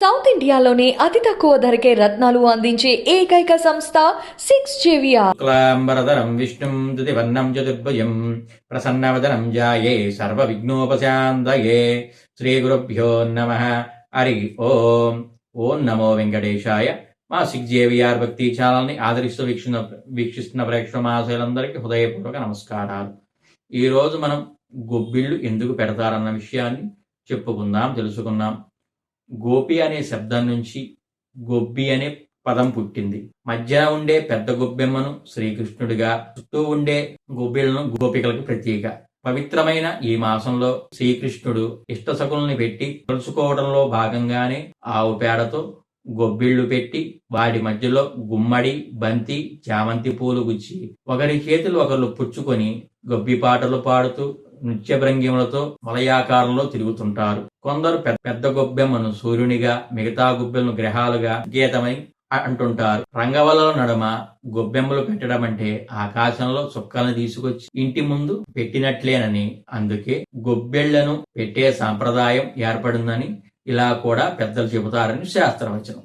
South ఇండియాలోనే అతి తక్కువ ధరకే రత్నాలు అందించే ఏకైక సంస్థ సిక్స్ జేవిఆర్ శుక్లాంబరధరం విష్ణుం దివర్ణం చతుర్భుజం ప్రసన్నవదనం జాయే సర్వ విఘ్నోపశాంతయే శ్రీ గురుభ్యో నమ. హరి ఓం. ఓం నమో వెంకటేశాయ. మా సిక్స్ జేవిఆర్ భక్తి ఛానల్ని ఆదరిస్తూ వీక్షణ వీక్షిస్తున్న ప్రేక్షక మహాశయులందరికీ హృదయపూర్వక నమస్కారాలు. ఈ రోజు మనం గొబ్బిళ్ళు ఎందుకు పెడతారన్న విషయాన్ని చెప్పుకుందాం తెలుసుకుందాం. గోపి అనే శబ్దం నుంచి గొబ్బి అనే పదం పుట్టింది. మధ్య ఉండే పెద్ద గొబ్బెమ్మను శ్రీకృష్ణుడిగా చుట్టూ ఉండే గొబ్బిలను గోపికలకు ప్రతీక పవిత్రమైన ఈ మాసంలో శ్రీకృష్ణుడు ఇష్టసకుల్ని పెట్టి కలుసుకోవడంలో భాగంగానే ఆవు పేడతో గొబ్బిళ్ళు పెట్టి వాటి మధ్యలో గుమ్మడి బంతి చామంతి పూలు గుచ్చి ఒకరి చేతులు ఒకరు పుచ్చుకొని గొబ్బి పాటలు పాడుతూ నృత్య భృంగిములతో వలయాకారంలో తిరుగుతుంటారు. కొందరు పెద్ద పెద్ద గొబ్బెమ్మను సూర్యునిగా మిగతా గొబ్బెలను గ్రహాలుగా గీతమై అంటుంటారు. రంగవల్లుల నడుమ గొబ్బెమ్మలు పెట్టడం అంటే ఆకాశంలో చుక్కలను తీసుకొచ్చి ఇంటి ముందు పెట్టినట్లేనని అందుకే గొబ్బెళ్ళను పెట్టే సాంప్రదాయం ఏర్పడిందని ఇలా కూడా పెద్దలు చెబుతారని శాస్త్రవచనం.